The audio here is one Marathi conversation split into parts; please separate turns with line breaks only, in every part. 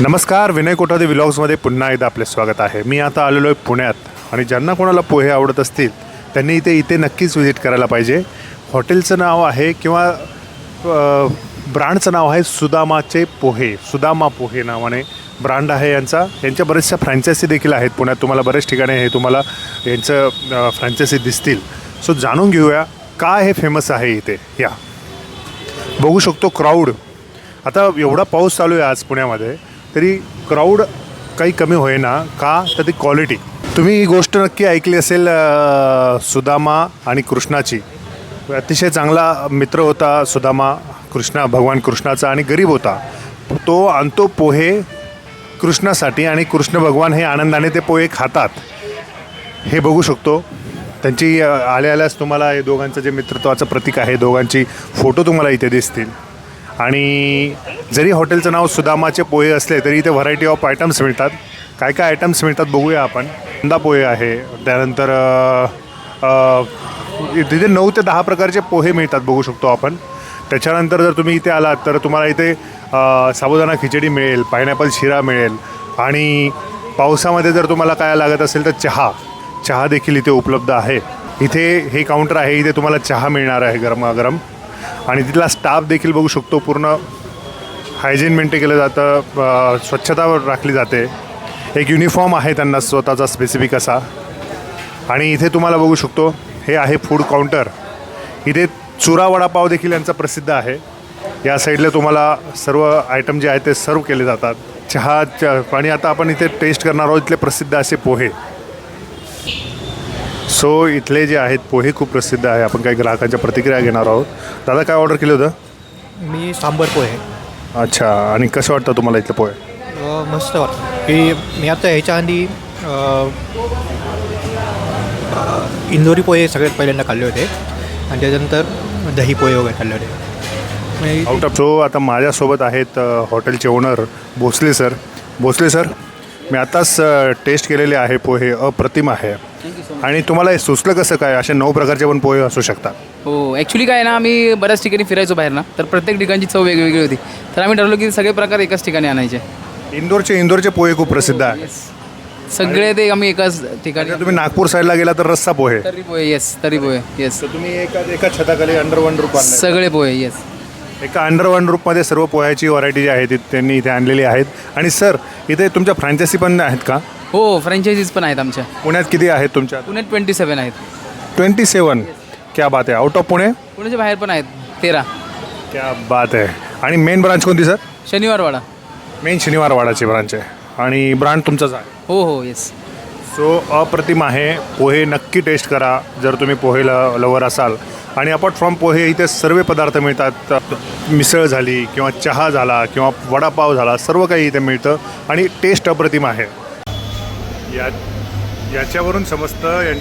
नमस्कार विनय कोठादे विलॉग्समध्ये पुन्हा एकदा आपले स्वागत आहे. मी आता आलेलो आहे पुण्यात आणि ज्यांना कोणाला पोहे आवडत असतील त्यांनी इथे इथे नक्कीच व्हिजिट करायला पाहिजे. हॉटेलचं नाव आहे किंवा ब्रँडचं नाव आहे सुदामाचे पोहे. सुदामा पोहे नावाने ब्रँड आहे यांचा. यांच्या बऱ्याचशा फ्रँचायसी देखील आहेत पुण्यात. तुम्हाला बरेच ठिकाणी हे तुम्हाला यांचं फ्रँचायसी दिसतील. सो जाणून घेऊया काय हे फेमस आहे इथे? या. बघू शकतो क्राऊड आता एवढा पाऊस चालू आहे आज पुण्यामध्ये. तरी क्राऊड काही कमी होईना. का? तर ती क्वालिटी तुम्ही ही गोष्ट नक्की ऐकली असेल सुदामा आणि कृष्णाची. अतिशय चांगला मित्र होता सुदामा कृष्णा भगवान कृष्णाचा आणि गरीब होता. तो आणतो पोहे कृष्णासाठी आणि कृष्ण भगवान हे आनंदाने ते पोहे खातात. हे बघू शकतो. त्यांची आल्या आल्यास तुम्हाला हे दोघांचं जे मित्रत्वाचं प्रतीक आहे दोघांची फोटो तुम्हाला इथे दिसतील. आणि जरी हॉटेलचं नाव सुदामाचे पोहे असले तरी इथे व्हरायटी ऑफ आयटम्स मिळतात. काय काय आयटम्स मिळतात बघूया आपण. कांदा पोहे आहे त्यानंतर तिथे नऊ ते दहा प्रकारचे पोहे मिळतात बघू शकतो आपण. त्याच्यानंतर जर तुम्ही इथे आलात तर तुम्हाला इथे साबुदाणा खिचडी मिळेल पायनॅपल शिरा मिळेल आणि पावसामध्ये जर तुम्हाला काय लागत असेल तर चहा. चहा देखील इथे उपलब्ध आहे. इथे हे काउंटर आहे इथे तुम्हाला चहा मिळणार आहे गरमागरम. आणि तिथला स्टाफ देखील बघू शकतो पूर्ण हायजीन मेंटेन केलं जातं स्वच्छता राखली जाते. एक युनिफॉर्म आहे त्यांना स्वतःचा स्पेसिफिक असा. आणि इथे तुम्हाला बघू शकतो हे आहे फूड काउंटर इथे चुरा वडापाव देखील यांचा प्रसिद्ध आहे. या साईडला तुम्हाला सर्व आयटम जे आहेत ते सर्व केले जातात. चहा च- आणि आता आपण इथे टेस्ट करणार आहोत इथले प्रसिद्ध असे पोहे. सो इथले जे आहेत पोहे खूप प्रसिद्ध आहे. आपण काही ग्राहकांच्या प्रतिक्रिया घेणार आहोत. दादा काय ऑर्डर केलं होतं?
मी सांबर पोहे.
अच्छा आणि कसं वाटतं तुम्हाला इथलं पोहे?
अ, मस्त वाटतं. की मी आता ह्याच्या आधी अ, अ, इंदोरी पोहे सगळ्यात पहिल्यांदा खाल्ले होते. आणि त्याच्यानंतर दही पोहे वगैरे खाल्ले होते. म्हणजे
आउट ऑफ सो आता माझ्यासोबत आहेत अ, हॉटेलचे owner Bhosale sir Bhosale sir मी आताच टेस्ट केलेले आहे पोहे अप्रतिम आहे. आणि तुम्हाला हे सुचलं कसं काय? असे नऊ प्रकारचे पण पोहे असू शकतात.
हो ॲक्च्युली काय ना आम्ही बऱ्याच ठिकाणी फिरायचो बाहेर ना तर प्रत्येक ठिकाणची चव वेगवेगळी होती. तर आम्ही ठरवलं की सगळे प्रकार एकाच ठिकाणी आणायचे.
इंदोरचे इंदोरचे पोहे खूप प्रसिद्ध आहे
सगळे ते आम्ही एकाच ठिकाणी
तुम्ही नागपूर साईडला गेला तर रस्सा पोहे.
तरी पोहे येस तरी पोहे येस
तुम्ही एका एका छताखाली अंडर वन रूप आणलंय.
सगळे पोहे येस
एका अंडर वन रूपमध्ये सर्व पोह्याची व्हरायटी जी आहे ती त्यांनी इथे आणलेली आहेत. आणि सर इथे तुमच्या फ्रँचायसी पण आहेत का?
हो फ्रँचायझीज पण आहेत आमच्या.
पुण्यात किती आहेत तुमच्या?
पुण्यात ट्वेंटी सेवन आहेत.
ट्वेंटी सेवन क्या बात आहे. Out of Pune?
पुण्याच्या बाहेर पण आहेत. तेरा.
क्या बात आहे. आणि मेन ब्रांच कोणती सर
शनिवारवाडा.
मेन शनिवार वाडाची ब्रांच आहे. आणि ब्रांड तुमचाच आहे?
हो हो येस
सो अप्रतिम आहे. पोहे नक्की टेस्ट करा. जर तुम्ही पोहे ल लवर असाल आणि अपार्ट फ्रॉम पोहे इथे सर्व पदार्थ मिळतात. मिसळ झाली किंवा चहा झाला किंवा वडापाव झाला सर्व काही इथे मिळतं आणि टेस्ट अप्रतिम आहे. या याच्यावरून समजतं यां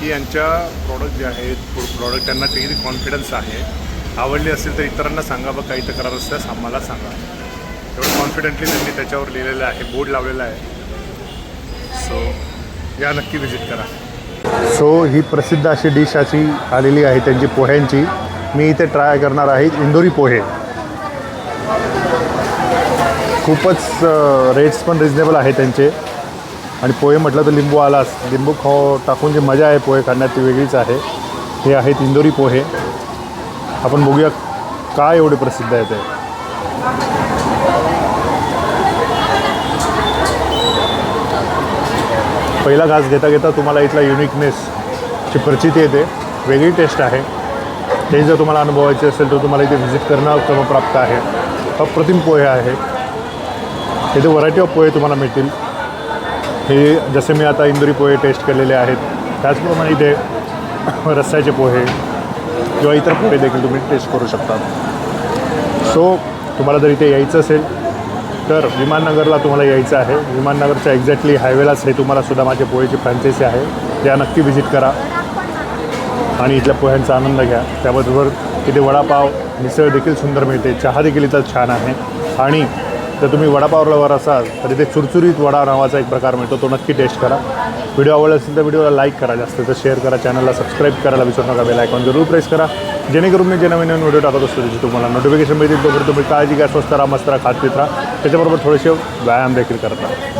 की यांच्या प्रॉडक्ट जे आहेत फूड प्रॉडक्ट त्यांना किती कॉन्फिडन्स आहे. आवडली असेल तर इतरांना सांगा बघ काही तक्रार असल्यास आम्हाला सांगा. एवढं कॉन्फिडेंटली त्यांनी त्याच्यावर लिहिलेलं आहे बोर्ड लावलेला आहे. सो या नक्की व्हिजिट करा. सो ही प्रसिद्ध अशी डिश अशी आलेली आहे त्यांची पोह्यांची. मी इथे ट्राय करणार आहे इंदोरी पोहे. खूपच रेट्स पण रिजनेबल आहे त्यांचे. आणि पोहे म्हटलं तर लिंबू आलाच लिंबू खाऊ टाकून जी मजा आहे पोहे खाण्यात ती वेगळीच आहे. हे आहेत इंदोरी पोहे. आपण बघूया काय एवढे प्रसिद्ध आहे ते. पहिला घास घेता घेता तुम्हाला इथला युनिकनेसची प्रचिती येते. वेगळी टेस्ट आहे. ते जर तुम्हाला अनुभवायचे असेल तर तुम्हाला इथे व्हिजिट करणं क्रमप्राप्त आहे. अप्रतिम पोहे आहे. इथे व्हरायटी ऑफ पोहे तुम्हाला मिळतील. हे जसे मी आता इंदुरी पोहे टेस्ट केलेले आहेत त्याचप्रमाणे इथे रस्स्याचे पोहे किंवा इतर पोहे देखील तुम्ही टेस्ट करू शकता. सो तुम्हाला जर इथे यायचं असेल तर विमाननगरला तुम्हाला यायचं आहे. विमाननगरच्या एक्झॅक्टली हायवेलाच हे तुम्हाला माझ्या पोहेची फ्रँचायसी आहे. त्या नक्की व्हिजिट करा. आणि इथल्या पोह्यांचा आनंद घ्या. त्याबरोबर तिथे वडापाव मिसळ देखील सुंदर मिळते. चहा देखील इथं छान आहे. आणि जर तुम्ही वडापावला वर असाल तर इथे चुरचुरीत वडा नावाचा एक प्रकार मिळतो. तो नक्की टेस्ट करा. व्हिडिओ आवडला असेल तर व्हिडिओला लाईक करा जास्त. तर शेअर करा. चॅनलला सबस्क्राईब करायला विसरू नका. बेल आयकॉन जरूर प्रेस करा. जेणेकरून मी जे नवीन नवीन व्हिडिओ टाकत असतो त्याची तुम्हाला नोटिफिकेशन मिळतील. तोपर्यंत तुम्ही काळजी घ्या स्वस्त राहा मस्त राहा खात पित राहा. त्याच्याबरोबर थोडेसे व्यायाम देखील करतात.